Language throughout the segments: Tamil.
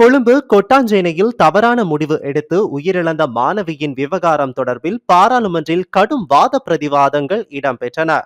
கொழும்பு கொட்டாஞ்சேனையில் தவறான முடிவு எடுத்து உயிரிழந்த மாணவியின் விவகாரம் தொடர்பில் பாராளுமன்றில் கடும் வாத பிரதிவாதங்கள் இடம்பெற்றன.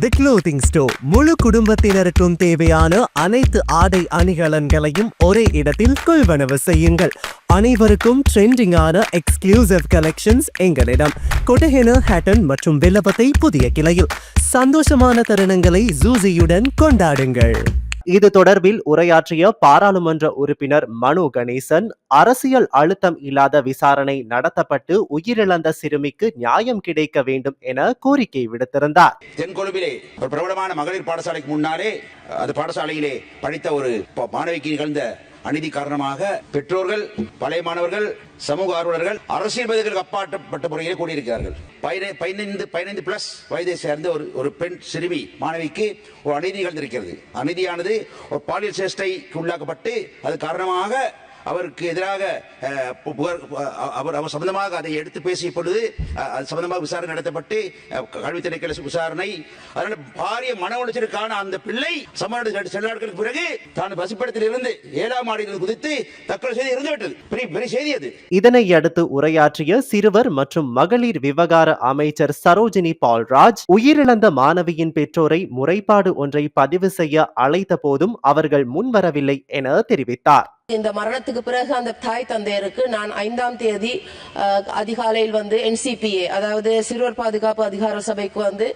தி முழு குடும்பத்தினருக்கும் தேவையான அனைத்து ஆடை அணிகலன்களையும் ஒரே இடத்தில் கொள்வனவு செய்யுங்கள். அனைவருக்கும் ட்ரெண்டிங்கான எக்ஸ்க்ளூசிவ் கலெக்ஷன்ஸ் எங்களிடம். கொட்டஹென ஹேட்டன் மற்றும் வில்லபத்தை புதிய கிளையில். சந்தோஷமான தருணங்களை ஜூசியுடன் கொண்டாடுங்கள். இது தொடர்பில் உரையாற்றிய பாராளுமன்ற உறுப்பினர் மனு கணேசன் அரசியல் அழுத்தம் இல்லாத விசாரணை நடத்தப்பட்டு உயிரிழந்த சிறுமிக்கு நியாயம் கிடைக்க வேண்டும் என கோரிக்கை விடுத்திருந்தார். தென்கொழும்பிலே ஒரு பிரபலமான மகளிர் பாடசாலைக்கு முன்னாலே அந்த பாடசாலையிலே படித்த ஒரு மாணவிக்கு நிகழ்ந்த அநீதி காரணமாக பெற்றோர்கள் பழைய மாணவர்கள் சமூக ஆர்வலர்கள் அரசியல்வாதிகளுக்கு அப்பாற்பட்ட முறையிலே கூடியிருக்கிறார்கள். பதினைந்து பதினைந்து பிளஸ் வயதை சேர்ந்த ஒரு ஒரு பெண் சிறுமி மாணவிக்கு ஒரு அநீதி நிகழ்ந்திருக்கிறது. அநீதியானது ஒரு பாலியல் சேஷ்டைக்கு உள்ளாக்கப்பட்டு அது காரணமாக அவருக்கு எதிராக அஹ், புகார் அவர் அவர் சம்பந்தமாக அதை எடுத்து பேசிய பொழுது அஹ், அது சம்பந்தமாக விசாரணை நடத்தப்பட்டு கல்வித்துறை விசாரணை. அதனால பாரிய மன உளைச்சலுக்கான அந்த பிள்ளை சமநாடு சில நாட்களுக்கு பிறகு தான் பசிப்படத்தில் இருந்து ஏழாம் மாடியில் குதித்து தற்கொலை செய்து இருந்துவிட்டது பெரிய பெரிய செய்தி அது. இதனை அடுத்து உரையாற்றிய சிறுவர் மற்றும் மகளிர் விவகார அமைச்சர் சரோஜினி பால்ராஜ் உயிரிழந்த மாணவியின் பெற்றோரை முறைப்பாடு ஒன்றை பதிவு செய்ய அழைத்த போதும் அவர்கள் முன்வரவில்லை என தெரிவித்தார். இந்த மரணத்துக்கு பிறகு அந்த தாய் தந்தையருக்கு நான் ஐந்தாம் தேதி அதிகாலையில் வந்து என்சிபிஏ அதாவது சிறுவர் பாதுகாப்பு அதிகார சபைக்கு வந்து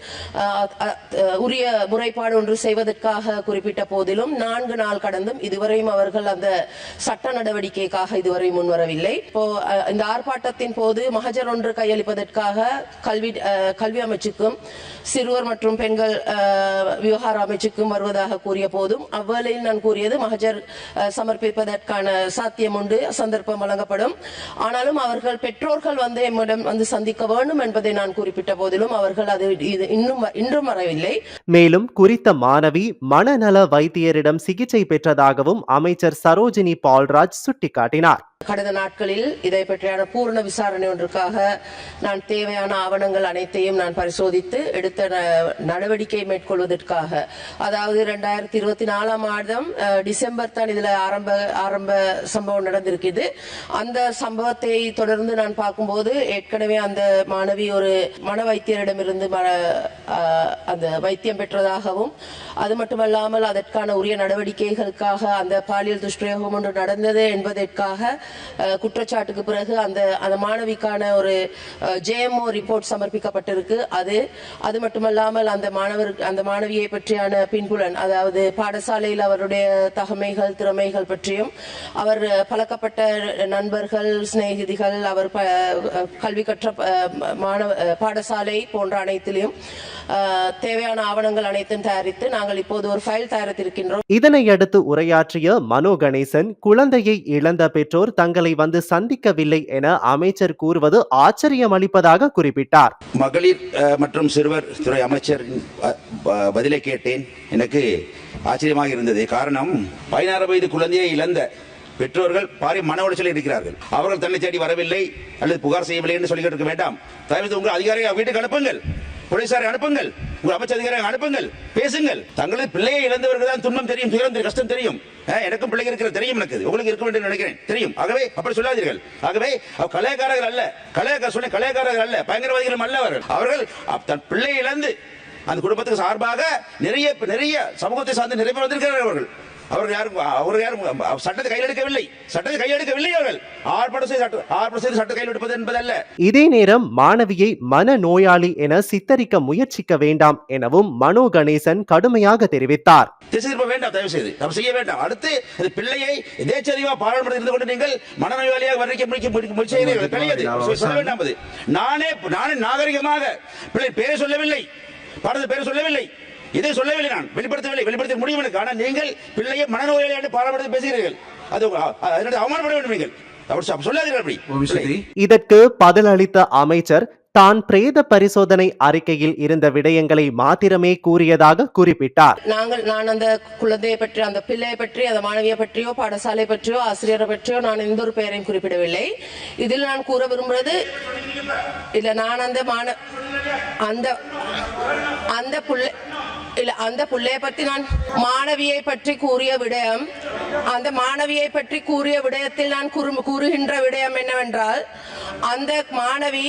உரிய முறைப்பாடு ஒன்று செய்வதற்காக குறிப்பிட்ட போதிலும் நான்கு நாள் கடந்தும் இதுவரையும் அவர்கள் அந்த சட்ட நடவடிக்கைக்காக இதுவரை முன்வரவில்லை. இப்போ இந்த ஆர்ப்பாட்டத்தின் போது மகஜர் ஒன்று கையளிப்பதற்காக கல்வி கல்வி அமைச்சுக்கும் சிறுவர் மற்றும் பெண்கள் விவகார அமைச்சுக்கும் வருவதாக கூறிய போதும் அவ்வேளையில் நான் கூறியது மகஜர் சமர்ப்பிப்பதற்கு அதற்கான சாத்தியம் உண்டு சந்தர்ப்பம் வழங்கப்படும். ஆனாலும் அவர்கள் பெற்றோர்கள் வந்து எம்மிடம் வந்து சந்திக்க வேண்டும் என்பதை நான் குறிப்பிட்ட போதிலும் அவர்கள் அது இது இன்னும் இன்றும் வரவில்லை. மேலும் குறித்த மாணவி மனநல வைத்தியரிடம் சிகிச்சை பெற்றதாகவும் அமைச்சர் சரோஜினி பால்ராஜ் சுட்டிக்காட்டினார். கடந்த நாட்களில் இதை பற்றியான பூர்ண விசாரணை ஒன்றுக்காக நான் தேவையான ஆவணங்கள் அனைத்தையும் நான் பரிசோதித்து எடுத்த ந- நடவடிக்கை மேற்கொள்வதற்காக. அதாவது இரண்டாயிரத்தி இருபத்தி நாலாம் ஆண்டு டிசம்பர் தான் இதுல ஆரம்ப ஆரம்ப சம்பவம் நடந்திருக்குது. அந்த சம்பவத்தை தொடர்ந்து நான் பார்க்கும்போது ஏற்கனவே அந்த மாணவி ஒரு மன வைத்தியரிடமிருந்து அந்த வைத்தியம் பெற்றதாகவும் அது மட்டுமல்லாமல் அதற்கான உரிய நடவடிக்கைகளுக்காக அந்த பாலியல் துஷ்பிரயோகம் ஒன்று நடந்தது என்பதற்காக குற்றச்சாட்டுக்கு பிறகு அந்த அந்த மாணவிக்கான ஒரு ஜேஎம்ஓ ரிப்போர்ட் சமர்ப்பிக்கப்பட்டிருக்கு. அது அது மட்டுமல்லாமல் அந்த மாணவர் அந்த மாணவியை பற்றியான பின்புலன் அதாவது பாடசாலையில் அவருடைய தகமைகள் திறமைகள் பற்றியும் அவர் பழக்கப்பட்ட நண்பர்கள் சிநேகிதிகள் அவர் கல்வி கற்ற மாணவ பாடசாலை போன்ற அனைத்திலும் தேவையான ஆவணங்கள் அனைத்தும் தயாரித்து நாங்கள் இப்போது ஒரு ஃபைல் தயாரித்திருக்கின்றோம். இதனை அடுத்து உரையாற்றிய மனோ கணேசன் குழந்தையை இழந்த பெற்றோர் தங்களை வந்து சந்திக்கவில்லை என அமைச்சர் கூறுவது ஆச்சரியம் அளிப்பதாக குறிப்பிட்டார். மகளிர் மற்றும் சிறுவர் துறை அமைச்சர் பதிலை கேட்டேன். எனக்கு ஆச்சரியமாக இருந்தது. காரணம் பதினாறு வயது குழந்தையை இழந்த பெற்றோர்கள் பாரி மன உளைச்சலில் இருக்கிறார்கள். அவர்கள் தன்னை தேடி வரவில்லை அல்லது புகார் செய்யவில்லை என்று சொல்லிக்கிட்டு இருக்க வேண்டாம். தயவு உங்கள் அதிகாரியை வீட்டுக்கு அனுப்புங்கள். போலீசாரை அனுப்புங்கள். உங்கள் அமைச்சர் அனுப்புங்கள் பேசுங்கள். தங்களது பிள்ளையை இழந்தவர்கள் தான் துன்பம் தெரியும் துயரம் தெரியும் கஷ்டம் தெரியும். எனக்கும் பிள்ளைங்க இருக்கிற தெரியும் எனக்கு. உங்களுக்கு இருக்க வேண்டும் நினைக்கிறேன். தெரியும். ஆகவே அப்படி சொல்லாதீர்கள். ஆகவே அவ் கலையக்காரர்கள் அல்ல. கலையக்கார சொல்லி கலையக்காரர்கள் அல்ல. பயங்கரவாதிகளும் அல்ல அவர்கள் அவர்கள் அப் தன் பிள்ளை இழந்து அந்த குடும்பத்துக்கு சார்பாக நிறைய நிறைய சமூகத்தை சார்ந்து நிறைய பேர் வந்திருக்கிறார்கள் அவர்கள். அவர்கள் யாரும் அவர்கள் யாரும் சட்டத்தை கையில் எடுக்கவில்லை. சட்டத்தை கையில் எடுக்கவில்லை அவர்கள். ஆர்ப்பாட்டம் செய்து சட்ட ஆர்ப்பாட்டம் செய்து சட்ட கையில் எடுப்பது என்பதல்ல. இதே நேரம் மாணவியை மன நோயாளி என சித்தரிக்க முயற்சிக்க வேண்டாம் எனவும் மனோ கணேசன் கடுமையாக தெரிவித்தார். திசை திருப்ப வேண்டாம் தயவு செய்து நம்ம செய்ய வேண்டாம். அடுத்து அந்த பிள்ளையை எதேச்சதிவா பாராளுமன்றத்தில் இருந்து கொண்டு நீங்கள் மனநோயாளியாக வர்ணிக்க முயற்சி முயற்சி- சொல்ல- வேண்டாம் நானே நானே நாகரிகமாக பிள்ளை பேரை சொல்லவில்லை. பாடத்தில் பேரை சொல்லவில்லை. இதை சொல்லவில்லை நான். வெளிப்படுத்தவில்லை. வெளிப்படுத்த முடியும் எனக்கு. ஆனால் நீங்கள் பிள்ளையை மனநோயாளியாக பாராளுமன்றத்தில் பேசுகிறீர்கள். அது அதனுடைய அவமானப்பட வேண்டும் நீங்கள். இதற்கு பதிலளித்த அமைச்சர் தான் பிரேத பரிசோதனை அறிக்கையில் இருந்த விடயங்களை மாத்திரமே கூறியதாக குறிப்பிட்டார். நாங்கள் நான் அந்த குழந்தையை பற்றி அந்த பிள்ளையை பற்றி அந்த மாணவியை பற்றியோ பாடசாலை பற்றியோ ஆசிரியரை பற்றியோ நான் எந்த ஒரு பெயரையும் குறிப்பிடவில்லை. இதில் நான் கூற விரும்புறது இல்ல நான் அந்த மாண அந்த அந்த புள்ளை இல்ல அந்த பிள்ளைய பத்தி நான் மாணவியை பற்றி கூறிய விடயம் அந்த மாணவியை பற்றி கூறிய விடயத்தில் நான் கூறுகின்ற விடயம் என்னவென்றால் அந்த மாணவி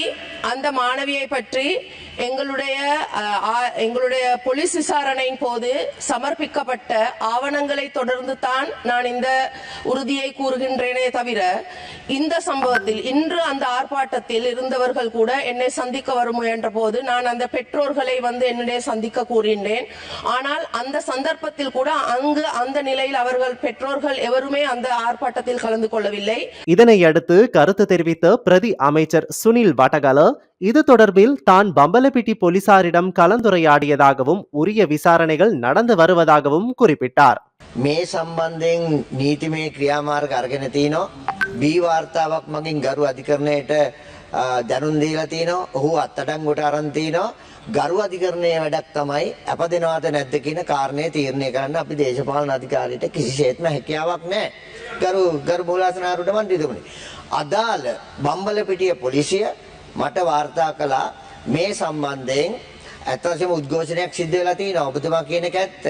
அந்த மாணவியை பற்றி எங்களுடைய எங்களுடைய போலீஸ் விசாரணையின் போது சமர்ப்பிக்கப்பட்ட ஆவணங்களை தொடர்ந்து தான் நான் இந்த உறுதியை கூறுகின்றேனே தவிர இந்த சம்பவத்தில் இன்று அந்த ஆர்ப்பாட்டத்தில் இருந்தவர்கள் கூட என்னை சந்திக்க வர முயன்ற போது நான் அந்த பெற்றோர்களை வந்து என்னுடைய சந்திக்க கூறினேன் ஆனால் அந்த சந்தர்ப்பத்தில் கூட அங்கு அந்த நிலையில் அவர்கள் பெற்றோர் பெற்றோர்கள் எவருமே அந்த ஆர்ப்பாட்டத்தில் கலந்து கொள்ளவில்லை இதனை அடுத்து கருத்து தெரிவித்த பிரதி அமைச்சர் சுனில் வடகல இது தொடர்பில் தான் பம்பலப்பிட்டி போலீசாரிடம் கலந்துரையாடியதாகவும் உரிய விசாரணைகள் நடந்து வருவதாகவும் குறிப்பிட்டார் මේ සම්බන්ධයෙන් නීතිමය ක්‍රියාමාර්ග අරගෙන තිනවා බී වාර්තාවක් මගින් ගරු අධිකරණයට අ, දැනුම් දීලා තිනවා ඔහු අත්අඩංගුවට අරන් තිනවා. ගරු අධිකරණයේ වැඩක් තමයි අප දෙනවද නැද්ද කියන කාරණය තීරණය කරන්න අපි දේශපාලන අධිකාරියට කිසිසේත්ම හැකියාවක් නැහැ. ගරු ගරු මූලාසනාරුට මන්ත්‍රීතුමනි අදාළ බම්බලපිටිය පොලිසිය මට වාර්තා කළා මේ සම්බන්ධයෙන් ඇත්ත වශයෙන්ම උද්ඝෝෂණයක් සිද්ධ වෙලා තියෙනවා ඔබතුමා කියන එක ඇත්ත.